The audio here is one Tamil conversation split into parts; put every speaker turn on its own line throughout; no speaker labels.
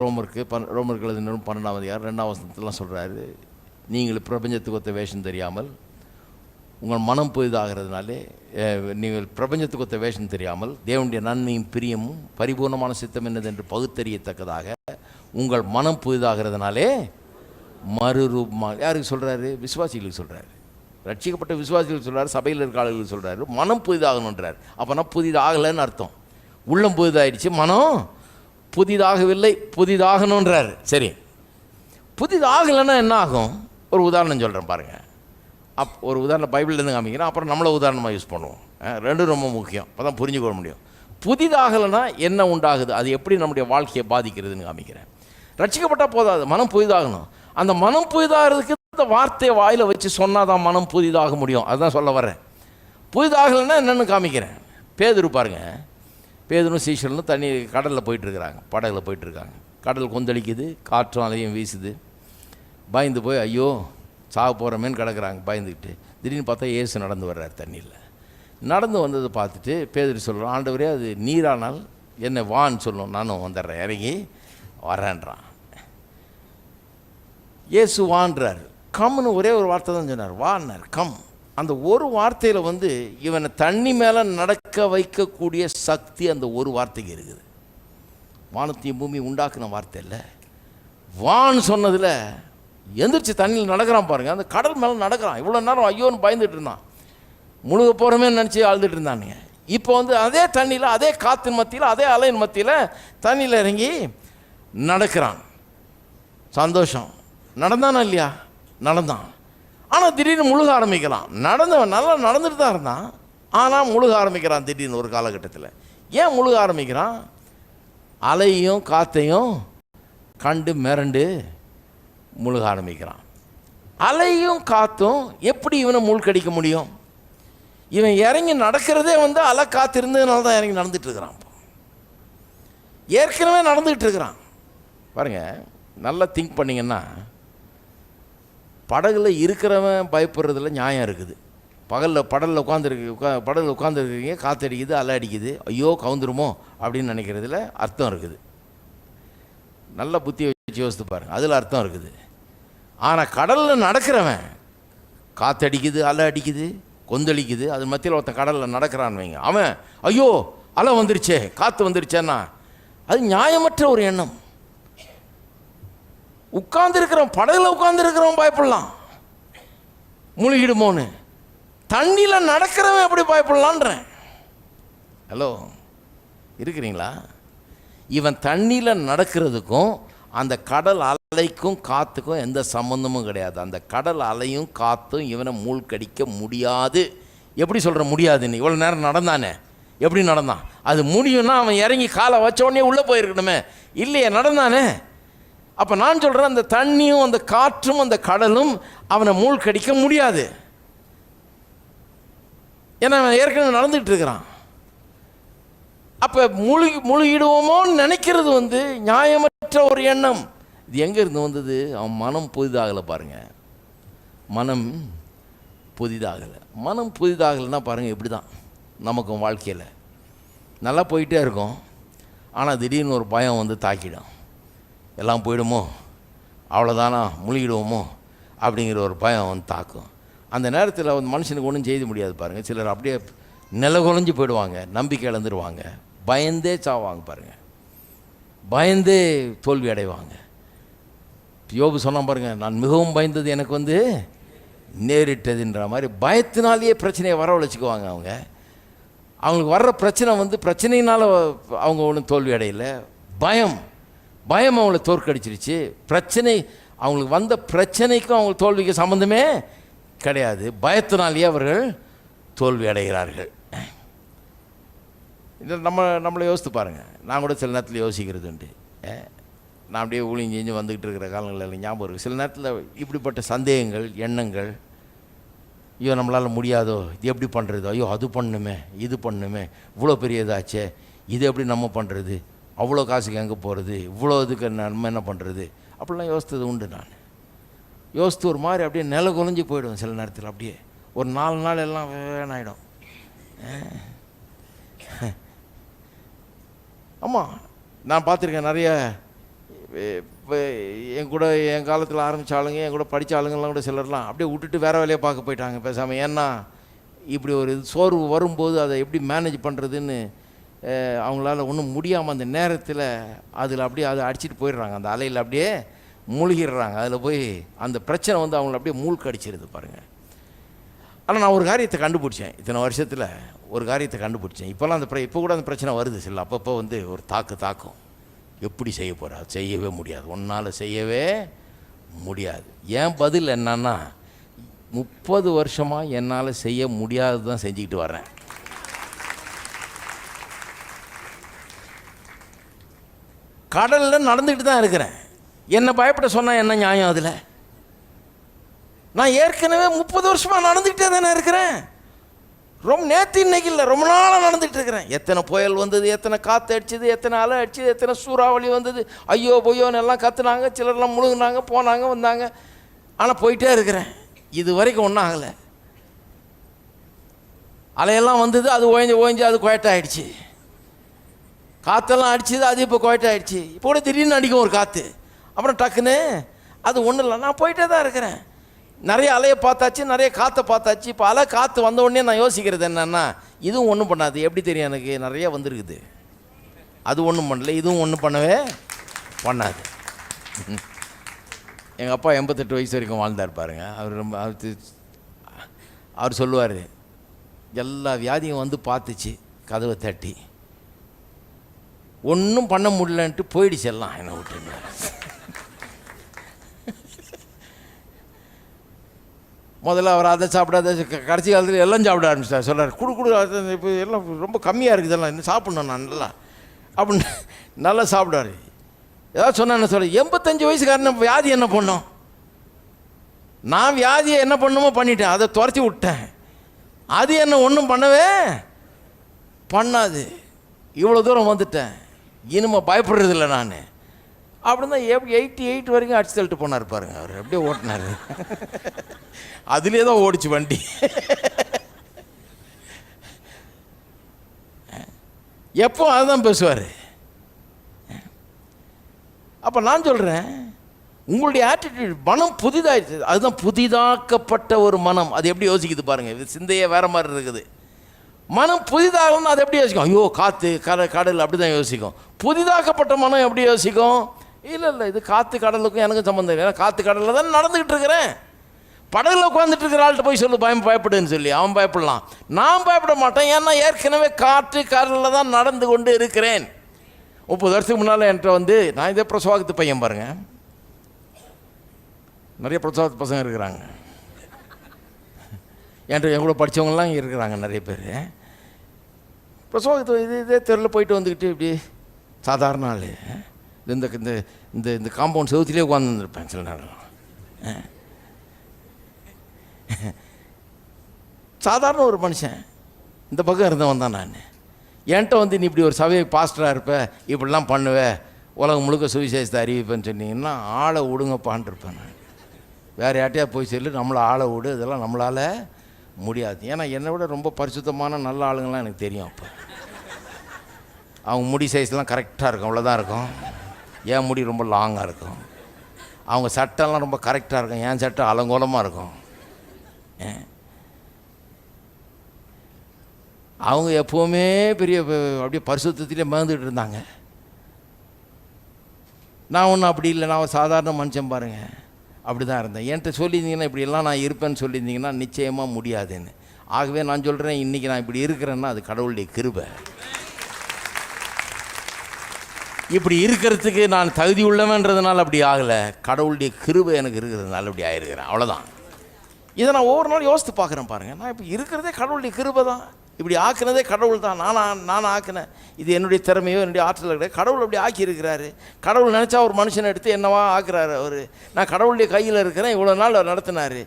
ரோமருக்கு பன் ரோமர்கள் எழுதினரும் பன்னெண்டாவது யார்? ரெண்டாம் வசனத்துலாம் சொல்கிறாரு நீங்கள் பிரபஞ்சத்துக்கு ஒத்த வேஷம் தெரியாமல் உங்கள் மனம் புதிதாகிறதுனாலே நீங்கள் பிரபஞ்சத்துக்கு ஒத்த வேஷம் தெரியாமல் தேவனுடைய நன்மையும் பிரியமும் பரிபூர்ணமான சித்தம் என்னது என்று பகுத்தறியத்தக்கதாக உங்கள் மனம் புதிதாகிறதுனாலே மறுரூபமாக யாருக்கு சொல்கிறாரு விசுவாசிகளுக்கு சொல்கிறாரு ரட்சிக்கப்பட்ட விசுவாசிகள் சொல்கிறார் சபையில் இருக்க ஆளுகளுக்கு சொல்கிறாரு மனம் புதிதாகணுன்றார் அப்போனா புதிதாகலைன்னு அர்த்தம். உள்ளம் புதிதாயிடுச்சு மனம் புதிதாகவில்லை புதிதாகணுன்றார் சரி. புதிதாகலைன்னா என்ன ஆகும் ஒரு உதாரணம் சொல்கிறேன் பாருங்கள் அப் ஒரு உதாரணம் பைபிள்லேருந்து காமிக்கிறேன். அப்புறம் நம்மளை உதாரணமாக யூஸ் பண்ணுவோம். ரெண்டும் ரொம்ப முக்கியம். அப்போ தான் புரிஞ்சுக்கொள்ள முடியும். புதிதாகலைன்னா என்ன உண்டாகுது? அது எப்படி நம்முடைய வாழ்க்கையை பாதிக்கிறதுன்னு காமிக்கிறேன். ரட்சிக்கப்பட்டால் போதாது. மனம் புதிதாகணும். அந்த மனம் புதிதாகிறதுக்கு இந்த வார்த்தையை வாயில் வச்சு சொன்னால் தான் மனம் புதிதாக முடியும். அதுதான் சொல்ல வரேன் புதிதாகலைன்னா என்னென்னு காமிக்கிறேன். பேதுரு பாருங்கள் பேதனும் சீசலும் தண்ணி கடலில் போயிட்டுருக்குறாங்க. படகுல போயிட்டுருக்காங்க. கடல் கொந்தளிக்குது காற்றும் அலையும் வீசுது. பயந்து போய் ஐயோ சாக போகிறோமேன்னு கிடக்குறாங்க. பயந்துக்கிட்டு திடீர்னு பார்த்தா ஏசு நடந்து வர்றார் தண்ணியில் நடந்து வந்ததை பார்த்துட்டு பேதரி சொல்கிறோம் ஆண்டவரே அது நீரானால் என்ன வான்னு சொல்லணும் நானும் வந்துடுறேன். இறங்கி வரேன்றான். இயேசு வான்றார். கம்னு ஒரே ஒரு வார்த்தை தான் சொன்னார். வான்னார். கம். அந்த ஒரு வார்த்தையில் வந்து இவனை தண்ணி மேலே நடக்க வைக்கக்கூடிய சக்தி அந்த ஒரு வார்த்தைக்கு இருக்குது. வானத்தையும் பூமி உண்டாக்குன வார்த்தை இல்லை. வான் சொன்னதில் எந்திரிச்சு தண்ணியில் நடக்கிறான் பாருங்கள் அந்த கடல் மேலே நடக்கிறான். இவ்வளோ நேரம் ஐயோன்னு பயந்துட்டு இருந்தான். முழுக போகிறோமே நினச்சி அழுதுட்டு இருந்தானுங்க. இப்போ வந்து அதே தண்ணியில் அதே காற்றின் மத்தியில் அதே அலையின் மத்தியில் தண்ணியில் இறங்கி நடக்கிறான். சந்தோஷம். நடந்தானா இல்லையா? நடந்தான். ஆனால் திடீர்னு முழுக ஆரம்பிக்கிறான் நடந்தவன் நல்லா நடந்துட்டு தான் இருந்தான். ஆனால் முழுக ஆரம்பிக்கிறான் திடீர்னு ஒரு காலகட்டத்தில். ஏன் முழுக ஆரம்பிக்கிறான்? அலையும் காற்றையும் கண்டு மிரண்டு முழுக ஆரம்பிக்கிறான். அலையும் காற்றும் எப்படி இவனை மூழ்கடிக்க முடியும்? இவன் இறங்கி நடக்கிறதே வந்து அலை காற்று இருந்ததுனால தான் இறங்கி நடந்துகிட்டு இருக்கிறான் இப்போ. ஏற்கனவே நடந்துக்கிட்டு இருக்கிறான். பாருங்கள் நல்லா திங்க் பண்ணிங்கன்னா படகுல இருக்கிறவன் பயப்படுறதுல நியாயம் இருக்குது. பகலில் படலில் உட்காந்துருக்கு உட்கா படலில் உட்காந்துருக்கீங்க காற்றடிக்குது அலை அடிக்குது. ஐயோ கவுந்துருமோ? அப்படின்னு நினைக்கிறதுல அர்த்தம் இருக்குது. நல்ல புத்தியை வச்சு யோசித்து பாருங்க. அதில் அர்த்தம் இருக்குது. ஆனால் கடலில் நடக்கிறவன் காற்றடிக்குது அலை அடிக்குது கொந்தளிக்குது. அது மத்தியில் ஒருத்தன் கடலில் நடக்கிறான்னு வைங்க. அவன் ஐயோ அலை வந்துருச்சே காற்று வந்துருச்சேன்னா அது நியாயமற்ற ஒரு எண்ணம். உட்கார்ந்துருக்கிறோம் படகுல உட்கார்ந்துருக்கிறோம் பயப்படலாம். முழுகிடுமோன்னு. தண்ணியில் நடக்கிறவன் எப்படி பயப்படலான்றேன். ஹலோ இருக்கிறீங்களா? இவன் தண்ணியில் நடக்கிறதுக்கும் அந்த கடல் அலைக்கும் காற்றுக்கும் எந்த சம்மந்தமும் கிடையாது. அந்த கடல் அலையும் காற்றும் இவனை மூழ்கடிக்க முடியாது. எப்படி சொல்கிற முடியாதுன்னு இவ்வளோ நேரம் நடந்தானே? எப்படி நடந்தான்? அது முடியும்னா அவன் இறங்கி காலை வச்ச உடனே உள்ளே போயிருக்கணுமே. இல்லையே நடந்தானே? அப்போ நான் சொல்கிறேன் அந்த தண்ணியும் அந்த காற்றும் அந்த கடலும் அவனை மூழ்கடிக்க முடியாது. ஏன்னா அவன் ஏற்கனவே நடந்துகிட்டு இருக்கிறான். அப்போ முழுகி முழுகிடுவோமோன்னு நினைக்கிறது வந்து நியாயமற்ற ஒரு எண்ணம். இது எங்கே இருந்து வந்தது? அவன் மனம் புதிதாகலை பாருங்கள் மனம் புதிதாகலை. மனம் புதிதாகலைன்னா பாருங்கள் இப்படி தான் நமக்கும் வாழ்க்கையில். நல்லா போயிட்டே இருக்கும். ஆனால் திடீர்னு ஒரு பயம் வந்து தாக்கிடும். எல்லாம் போயிடுமோ? அவ்வளோதானா முழுகிடுவோமோ? அப்படிங்கிற ஒரு பயம் வந்து தாக்கும். அந்த நேரத்தில் வந்து மனுஷனுக்கு ஒன்றும் செய்ய முடியாது பாருங்கள் சிலர் அப்படியே நிலகுலைஞ்சு போயிடுவாங்க நம்பிக்கை இழந்துருவாங்க. பயந்தே சாவாங்க பாருங்கள் பயந்தே தோல்வி அடைவாங்க. யோபு சொன்னான் பாருங்கள் நான் மிகவும் பயந்தது எனக்கு வந்து நேரிட்டதுன்ற மாதிரி. பயத்தினாலேயே பிரச்சனையை வரவழைச்சிக்குவாங்க அவங்க. அவங்களுக்கு வர்ற பிரச்சனை வந்து பிரச்சனையினால் அவங்க ஒன்றும் தோல்வி அடையலை. பயம். பயம் அவங்கள தோற்கடிச்சிருச்சு. பிரச்சனை அவங்களுக்கு வந்த பிரச்சனைக்கும் அவங்க தோல்விக்கு சம்மந்தமே கிடையாது. பயத்தினாலேயே அவர்கள் தோல்வி அடைகிறார்கள். இதை நம்ம நம்மளை யோசித்து பாருங்கள் நான் கூட சில நேரத்தில் யோசிக்கிறது உண்டு. ஏ, நான் அப்படியே ஊழிஞ்சு செஞ்சு வந்துக்கிட்டு இருக்கிற காலங்களில் ஞாபகம் இருக்குது. சில நேரத்தில் இப்படிப்பட்ட சந்தேகங்கள் எண்ணங்கள் ஐயோ நம்மளால் முடியாதோ இது எப்படி பண்ணுறது ஐயோ அது பண்ணுமே இது பண்ணுமே இவ்வளோ பெரிய இதாச்சே இது எப்படி நம்ம பண்ணுறது அவ்வளோ காசுக்கு எங்கே போகிறது இவ்வளோ இதுக்கு நம்ம என்ன பண்ணுறது அப்படிலாம் யோசித்தது உண்டு நான். யோசித்து ஒரு மாதிரி அப்படியே நில குலைஞ்சி போயிடும் சில நேரத்தில் அப்படியே. ஒரு நாலு நாள் எல்லாம் வேணாயிடும். ஆமாம் நான் பார்த்துருக்கேன் நிறைய இப்போ என் கூட என் காலத்தில் ஆரம்பித்த ஆளுங்க என் கூட படித்த ஆளுங்கள்லாம் கூட சிலர்லாம் அப்படியே விட்டுட்டு வேறு வேலையை பார்க்க போயிட்டாங்க பேசாமல் ஏன்னா இப்படி ஒரு சோர்வு வரும்போது அதை எப்படி மேனேஜ் பண்ணுறதுன்னு அவங்களால ஒன்றும் முடியாமல் அந்த நேரத்தில் அதில் அப்படியே அதை அடிச்சிட்டு போயிடுறாங்க. அந்த அலையில் அப்படியே மூழ்கிடுறாங்க. அதில் போய் அந்த பிரச்சனை வந்து அவங்கள அப்படியே மூழ்க அடிச்சிருது பாருங்கள் ஆனால் நான் ஒரு காரியத்தை கண்டுபிடிச்சேன். இத்தனை வருஷத்தில் ஒரு காரியத்தை கண்டுபிடிச்சேன். இப்போல்லாம் அந்த ப்ர இப்போ கூட அந்த பிரச்சனை வருது சில அப்பப்போ வந்து ஒரு தாக்கு தாக்கும். எப்படி செய்ய போகிறா செய்யவே முடியாது. ஒன்றால் செய்யவே முடியாது. ஏன் பதில் என்னன்னா முப்பது வருஷமாக என்னால் செய்ய முடியாது தான் செஞ்சுக்கிட்டு வரேன் கடலில் நடந்துக்கிட்டு தான் இருக்கிறேன். என்னை பயப்பட சொன்னால் என்ன நியாயம் அதில்? நான் ஏற்கனவே முப்பது வருஷமாக நடந்துக்கிட்டே தானே இருக்கிறேன். ரொம்ப நேற்று இன்னைக்கு இல்லை ரொம்ப நாளாக நடந்துகிட்டு இருக்கிறேன். எத்தனை புயல் வந்தது எத்தனை காற்று அடிச்சது எத்தனை அலை அடிச்சது எத்தனை சூறாவளி வந்தது ஐயோ பொய்யோன்னு எல்லாம் கத்துனாங்க சிலர்லாம் முழுகுனாங்க போனாங்க வந்தாங்க. ஆனால் போயிட்டே இருக்கிறேன். இது வரைக்கும் ஒன்றும் ஆகலை. அலையெல்லாம் வந்தது அது ஓய்ஞ்சு ஓய்ஞ்சு அது குயட்டாயிடுச்சு காற்றெல்லாம் அடிச்சுது அது இப்போ குயட்டாயிடுச்சு இப்போ கூட திடீர்னு அடிக்கும் ஒரு காற்று அப்புறம் டக்குன்னு அது ஒன்றும் இல்லை நான் போயிட்டே தான் இருக்கிறேன். நிறைய அலையை பார்த்தாச்சு நிறைய காற்றை பார்த்தாச்சு. இப்போ அலை காற்று வந்த உடனே நான் யோசிக்கிறது என்னன்னா இதுவும் ஒன்றும் பண்ணாது. எப்படி தெரியும் எனக்கு? நிறைய வந்திருக்குது. அது ஒன்றும் பண்ணல இதுவும் ஒன்றும் பண்ணவே பண்ணாது. எங்கள் அப்பா எண்பத்தெட்டு வயசு வரைக்கும் வாழ்ந்தார் பாருங்க. அவர் ரொம்ப அவர் சொல்லுவார் எல்லா வியாதியும் வந்து பார்த்துச்சு கதவை தட்டி. ஒன்றும் பண்ண முடியலன்ட்டு போயிடுச்சு எல்லாம். என்னை விட்டுருங்க முதல்ல அவர் அதை சாப்பிடாத க- கடைசி காலத்தில் எல்லாம் சாப்பிட ஆரம்பிச்சிட்டார். சொல்கிறார் குடு குடு இப்போ எல்லாம் ரொம்ப கம்மியாக இருக்குது எல்லாம் இன்னும் சாப்பிட்ணும் நான் நல்லா. அப்படின்னு நல்லா சாப்பிடுவார். ஏதாவது சொன்னா என்ன சொல்ல எண்பத்தஞ்சு வயசுக்காரன் வியாதி என்ன பண்ணோம்? நான் வியாதியை என்ன பண்ணுமோ பண்ணிட்டேன் அதை துரத்தி விட்டேன். அது என்ன ஒன்றும் பண்ணவே பண்ணாது. இவ்வளோ தூரம் வந்துட்டேன். இனிமே பயப்படுறதில்ல நான். அப்படின்னு தான் எயிட்டி எயிட் வரைக்கும் அடிச்சு தள்ளிட்டு போனார் பாருங்க அவர். அப்படியே ஓட்டினார். அதுலேயே தான் ஓடிச்சு வண்டி. எப்போ அதுதான் பேசுவார். அப்போ நான் சொல்கிறேன் உங்களுடைய ஆட்டிடியூட் மனம் புதிதாயிடுச்சு. அதுதான் புதிதாக்கப்பட்ட ஒரு மனம். அது எப்படி யோசிக்குது பாருங்கள் இது சிந்தையே வேற மாதிரி இருக்குது. மனம் புதிதாகணும்னு அது எப்படி யோசிக்கும்? ஐயோ காற்று கரை கடல் அப்படி தான் யோசிக்கும். புதிதாக்கப்பட்ட மனம் எப்படி யோசிக்கும்? இல்லை இல்லை இது காற்று கடலுக்கும் எனக்கும் சம்மந்தம் இல்லை. ஏன்னா காற்று கடலில் தான் நடந்துக்கிட்டு இருக்கிறேன். படகுல உட்காந்துட்டு இருக்கிற ஆள்கிட்ட போய் சொல்லு பயம் பயப்படுன்னு சொல்லி. அவன் பயப்படலாம். நான் பயப்பட மாட்டேன். ஏன்னா ஏற்கனவே காற்று கடலில் தான் நடந்து கொண்டு இருக்கிறேன். முப்பது வருஷத்துக்கு முன்னால் என்கிட்ட வந்து நான் இதே பிரசவாகத்து பையன் பாருங்க. நிறைய பிரசவாகத்து பசங்க இருக்கிறாங்க. என்கிட்ட என் கூட படித்தவங்கலாம் இங்கே இருக்கிறாங்க நிறைய பேர். பிரசவத்து இது இதே தெருவில் போயிட்டு வந்துக்கிட்டு இப்படி சாதாரண ஆள் இந்த இந்த இந்த இந்த காம்பவுண்ட் செவுத்திலே உட்காந்துருப்பேன் சில நேரம். சாதாரண ஒரு மனுஷன் இந்த பக்கம் இருந்தவன் தான் நான். என்கிட்ட வந்து நீ இப்படி ஒரு சபையை பாஸ்டராக இருப்ப இப்படிலாம் பண்ணுவேன் உலகம் முழுக்க சுவிசேஷத்தை அறிவிப்பேன்னு சொன்னீங்கன்னா ஆளை விடுங்கப்பான்ட்டு இருப்பேன் நான். வேறு யார்ட்டையா போய் சொல்லி நம்மளை ஆளை விடு இதெல்லாம் நம்மளால் முடியாது. ஏன்னா என்னை விட ரொம்ப பரிசுத்தமான நல்ல ஆளுங்கள்லாம் எனக்கு தெரியும் அப்போ. அவங்க முடி சைஸ்லாம் கரெக்டாக இருக்கும் அவ்வளோதான் இருக்கும். என் முடி ரொம்ப லாங்காக இருக்கும். அவங்க சட்டெல்லாம் ரொம்ப கரெக்டாக இருக்கும். என் சட்டை அலங்கோலமாக இருக்கும். அவங்க எப்போவுமே பெரிய அப்படியே பரிசுத்திலே மறந்துக்கிட்டு இருந்தாங்க. நான் ஒன்றும் அப்படி இல்லை. நான் சாதாரண மனுஷன் பாருங்கள் அப்படி தான் இருந்தேன். என்கிட்ட சொல்லியிருந்தீங்கன்னா இப்படியெல்லாம் நான் இருப்பேன்னு சொல்லியிருந்தீங்கன்னா நிச்சயமாக முடியாதுன்னு. ஆகவே நான் சொல்கிறேன் இன்றைக்கி நான் இப்படி இருக்கிறேன்னா அது கடவுளுடைய கிருபை. இப்படி இருக்கிறதுக்கு நான் தகுதி உள்ளவன்றதுனால அப்படி ஆகலை. கடவுளுடைய கிருபை எனக்கு இருக்கிறதுனால அப்படி ஆயிருக்கிறேன். அவ்வளோதான் இதை நான் ஒவ்வொரு நாள் யோசித்து பார்க்குறேன் பாருங்கள் நான் இப்போ இருக்கிறதே கடவுளுடைய கிருபை தான். இப்படி ஆக்குனதே கடவுள் தான். நானா நான் ஆக்கினேன். இது என்னுடைய திறமையோ என்னுடைய ஆற்றல் கிடையாது. கடவுள் அப்படி ஆக்கி இருக்கிறாரு கடவுள் நினச்சா ஒரு மனுஷனை எடுத்து என்னவா ஆக்குறாரு அவர்? நான் கடவுளுடைய கையில் இருக்கிறேன் இவ்வளோ நாள் அவர் நடத்தினார்.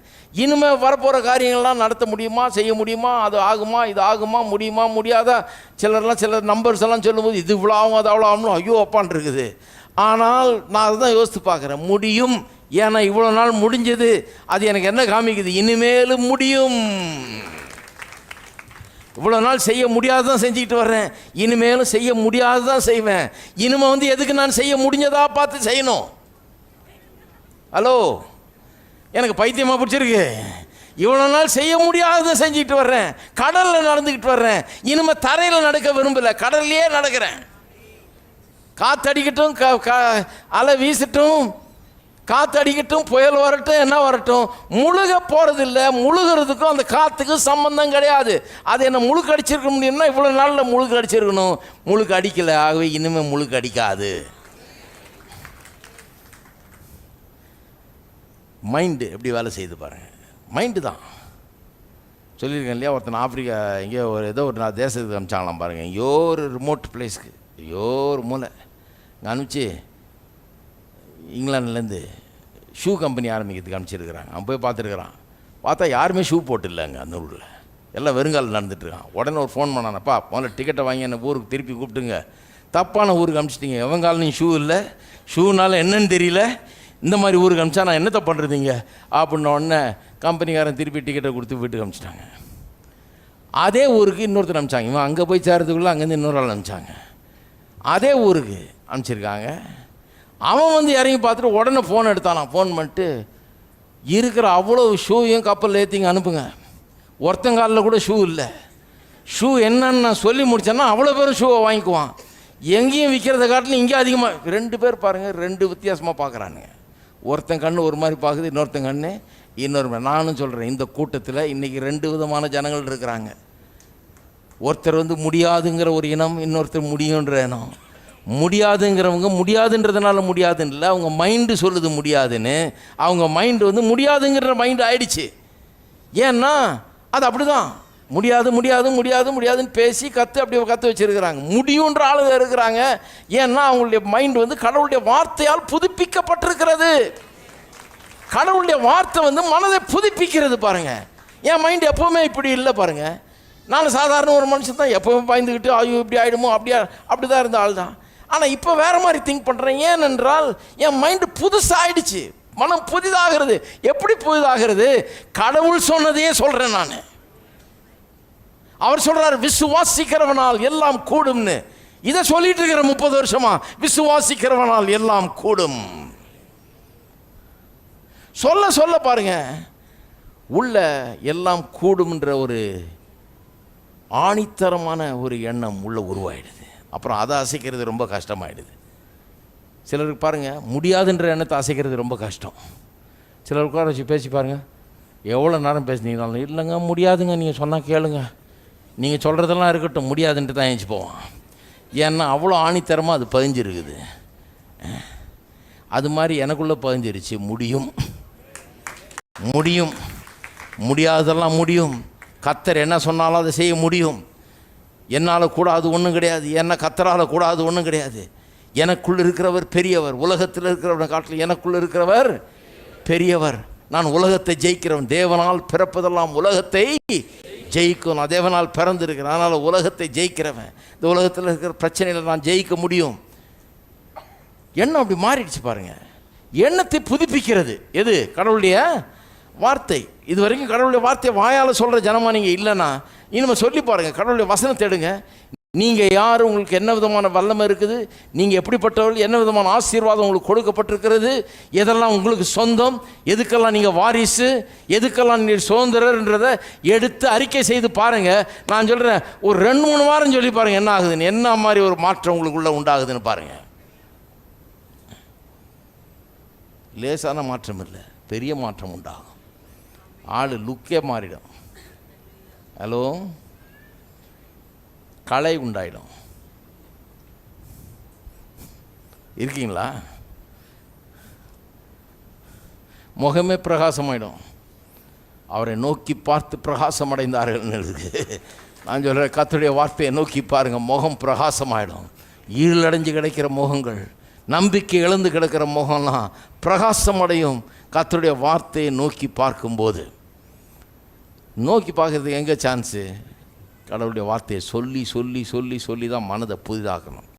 இனிமேல் வரப்போகிற காரியங்கள்லாம் நடத்த முடியுமா செய்ய முடியுமா அது ஆகுமா இது ஆகுமா முடியுமா முடியாதா? சிலர்லாம் சில நம்பர்ஸ் எல்லாம் சொல்லும்போது இது இவ்வளோ ஆகும் அது அவ்வளோ ஆகும்னு ஐயோ அப்பான் இருக்குது. ஆனால் நான் அதுதான் யோசித்து பார்க்குறேன். முடியும். ஏன்னா இவ்வளோ நாள் முடிஞ்சது. அது எனக்கு என்ன காமிக்குது? இனிமேலும் முடியும். இவ்வளோ நாள் செய்ய முடியாததான் செஞ்சுக்கிட்டு வர்றேன். இனிமேலும் செய்ய முடியாது தான் செய்வேன். இனிமே வந்து எதுக்கு நான் செய்ய முடிஞ்சதா பார்த்து செய்யணும். ஹலோ? எனக்கு பைத்தியமாக பிடிச்சிருக்கு. இவ்வளோ நாள் செய்ய முடியாததை செஞ்சுக்கிட்டு வர்றேன். கடலில் நடந்துக்கிட்டு வர்றேன். இனிமே தரையில் நடக்க விரும்பலை. கடல்லையே நடக்கிறேன். காத்தடிக்கட்டும் க க அலை வீசட்டும். காற்றடிக்கட்டும் புயல் வரட்டும் என்ன வரட்டும் முழுக போகிறதில்ல முழுகிறதுக்கும் அந்த காற்றுக்கும் சம்பந்தம் கிடையாது. அது என்ன முழுக்க அடிச்சிருக்க முடியும்னா இவ்வளோ நாளில் முழுக்க அடிச்சிருக்கணும். முழுக்க அடிக்கலை ஆகவே இனிமேல் முழுக்க அடிக்காது. மைண்டு எப்படி வேலை செய்து பாருங்க. மைண்டு தான். சொல்லியிருக்கேன் இல்லையா ஒருத்தன் ஆப்பிரிக்கா எங்கேயோ ஒரு ஏதோ ஒரு நான் தேசத்துக்கு அனுப்பிச்சாங்களாம் பாருங்கள் எங்கேயோ ஒரு ரிமோட் பிளேஸ்க்கு ஐயோ ஒரு மூலை. இங்கே அனுப்பிச்சு இங்கிலாந்துலேருந்து ஷூ கம்பெனி ஆரம்பிக்கிறதுக்கு அனுப்பிச்சிருக்கிறாங்க அவன் போய் பார்த்துருக்குறான். பார்த்தா யாருமே ஷூ போட்டு இல்லைங்க அந்த ஊரில். எல்லாம் வெறுங்கால் நடந்துட்டுருக்கான். உடனே ஒரு ஃபோன் பண்ணானப்பா முதல்ல டிக்கெட்டை வாங்கி என்ன ஊருக்கு திருப்பி கூப்பிட்டுங்க. தப்பான ஊருக்கு அனுப்பிச்சிட்டிங்க எவன் காலையும் ஷூ இல்லை. ஷூனால என்னன்னு தெரியல. இந்த மாதிரி ஊருக்கு அனுப்பிச்சா நான் என்னத்தை பண்ணுறதுங்க அப்படின்ன உடனே கம்பெனிக்காரன் திருப்பி டிக்கெட்டை கொடுத்து வீட்டுக்கு அனுப்பிச்சிட்டாங்க அதே ஊருக்கு இன்னொருத்தர் அனுப்பிச்சாங்க இவன் அங்கே போய் சேர்றதுக்குள்ளே அங்கேருந்து இன்னொரு ஆள் அனுப்பிச்சாங்க அதே ஊருக்கு அனுப்பிச்சிருக்காங்க அவன் வந்து இறங்கி பார்த்துட்டு உடனே ஃபோன் எடுத்தானான் ஃபோன் பண்ணிட்டு இருக்கிற அவ்வளோ ஷூவையும் கப்பல் ஏற்றிங்க அனுப்புங்க. ஒருத்தங்காலில் கூட ஷூ இல்லை. ஷூ என்னன்னு நான் சொல்லி முடிச்சேன்னா அவ்வளோ பேரும் ஷூவை வாங்கிக்குவான். எங்கேயும் விற்கிறத காட்டிலும் இங்கே அதிகமாக ரெண்டு பேர் பாருங்கள் ரெண்டு வித்தியாசமாக பார்க்குறானுங்க. ஒருத்தன் கண்ணு ஒரு மாதிரி பார்க்குது இன்னொருத்தன் கண்ணு இன்னொரு மாதிரி. நானும் சொல்கிறேன் இந்த கூட்டத்தில் இன்றைக்கி ரெண்டு விதமான ஜனங்கள் இருக்கிறாங்க. ஒருத்தர் வந்து முடியாதுங்கிற ஒரு இனம் இன்னொருத்தர் முடியுன்ற இனம். முடியாதுங்கிறவங்க முடியாதுன்றதுனால முடியாதுன்னு இல்லை அவங்க மைண்டு சொல்லுது முடியாதுன்னு அவங்க மைண்டு வந்து முடியாதுங்கிற மைண்டு ஆயிடுச்சு. ஏன்னா அது அப்படிதான். முடியாது முடியாது முடியாது முடியாதுன்னு பேசி கற்று அப்படி கற்று வச்சிருக்கிறாங்க. முடியுன்ற ஆளுங்க இருக்கிறாங்க. ஏன்னா அவங்களுடைய மைண்டு வந்து கடவுளுடைய வார்த்தையால் புதுப்பிக்கப்பட்டிருக்கிறது. கடவுளுடைய வார்த்தை வந்து மனதை புதுப்பிக்கிறது பாருங்கள் என் மைண்ட் எப்போவுமே இப்படி இல்லை பாருங்கள் நான் சாதாரண ஒரு மனுஷன் தான். எப்போவுமே பயந்துக்கிட்டு ஐயோ இப்படி ஆயிடுமோ? அப்படியா அப்படி தான் இருந்த ஆள் தான் ஆனால் இப்போ வேறு மாதிரி திங்க் பண்ணுறேன் ஏனென்றால் என் மைண்டு புதுசாகிடுச்சு மனம் புதிதாகிறது. எப்படி புதிதாகிறது? கடவுள் சொன்னதையே சொல்கிறேன் நான். அவர் சொல்கிறார் விசுவாசிக்கிறவனால் எல்லாம் கூடும்னு. இதை சொல்லிட்டு இருக்கிற முப்பது வருஷமா விசுவாசிக்கிறவனால் எல்லாம் கூடும். சொல்ல சொல்ல பாருங்க. உள்ள எல்லாம் கூடும்ன்ற ஒரு ஆணித்தரமான ஒரு எண்ணம் உள்ள உருவாயிடுது. அப்புறம் அதை அசைக்கிறது ரொம்ப கஷ்டமாயிடுது. சிலருக்கு பாருங்கள் முடியாதுன்ற எண்ணத்தை அசைக்கிறது ரொம்ப கஷ்டம். சிலர் உட்கார வச்சு பேசி பாருங்கள் எவ்வளோ நேரம் பேசுனீங்கனாலும் இல்லைங்க முடியாதுங்க நீங்கள் சொன்னால் கேளுங்க. நீங்கள் சொல்கிறதெல்லாம் இருக்கட்டும் முடியாதுன்ட்டு தான் ஏஞ்சி போவான் ஏன்னா அவ்வளோ ஆணித்தரமாக அது பதிஞ்சிருக்குது. அது மாதிரி எனக்குள்ளே பதிஞ்சிருச்சு முடியும். முடியும். முடியாததெல்லாம் முடியும். கத்தர் என்ன சொன்னாலும் அதை செய்ய முடியும். என்னால் கூடாது ஒன்றும் கிடையாது. என்ன கத்தரால் கூடாது ஒன்றும் கிடையாது. எனக்குள் இருக்கிறவர் பெரியவர். உலகத்தில் இருக்கிறவன் காட்டில் எனக்குள் இருக்கிறவர் பெரியவர். நான் உலகத்தை ஜெயிக்கிறவன். தேவனால் பிறப்பதெல்லாம் உலகத்தை ஜெயிக்கும். நான் தேவனால் பிறந்திருக்கிறேன். அதனால் உலகத்தை ஜெயிக்கிறவன். இந்த உலகத்தில் இருக்கிற பிரச்சனையில் நான் ஜெயிக்க முடியும். எண்ணம் அப்படி மாறிடுச்சு பாருங்கள் எண்ணத்தை புதுப்பிக்கிறது. எது? கடவுளுடைய வார்த்தை. இது வரைக்கும் கடவுளுடைய வார்த்தையை வாயால் சொல்கிற ஜனமா நீங்கள் இல்லைன்னா இனிமேல் சொல்லி பாருங்கள் கடவுளுடைய வசனத்தை எடுங்க நீங்கள் யார் உங்களுக்கு என்ன விதமான வல்லமை இருக்குது நீங்கள் எப்படிப்பட்டவர்கள் என்ன விதமான ஆசீர்வாதம் உங்களுக்கு கொடுக்கப்பட்டிருக்கிறது எதெல்லாம் உங்களுக்கு சொந்தம் எதுக்கெல்லாம் நீங்கள் வாரிசு எதுக்கெல்லாம் நீங்கள் சுதந்திரன்றதை எடுத்து அறிக்கை செய்து பாருங்கள் நான் சொல்கிறேன் ஒரு ரெண்டு மூணு வாரம் சொல்லி பாருங்கள் என்ன ஆகுதுன்னு என்ன மாதிரி ஒரு மாற்றம் உங்களுக்குள்ளே உண்டாகுதுன்னு பாருங்கள் லேசான மாற்றம் இல்லை பெரிய மாற்றம் உண்டாகும். ஆள் லுக்கே மாறிடும். ஹலோ? கலை உண்டாயிடும். இருக்கீங்களா? முகமே பிரகாசமாயிடும். அவரை நோக்கி பார்த்து பிரகாசம் அடைந்தார்கள் இருக்கு. நான் சொல்கிறேன் கத்துடைய வார்த்தையை நோக்கி பாருங்கள் முகம் பிரகாசமாயிடும். ஈழடைஞ்சு கிடைக்கிற முகங்கள் நம்பிக்கை இழந்து கிடக்கிற முகம்லாம் பிரகாசம் அடையும் கத்துடைய வார்த்தையை நோக்கி பார்க்கும்போது நோக்கி பார்க்கறதுக்கு எங்கே சான்ஸு கடவுளுடைய வார்த்தையை சொல்லி சொல்லி சொல்லி சொல்லி தான் மனதை புதிதாக்கணும்.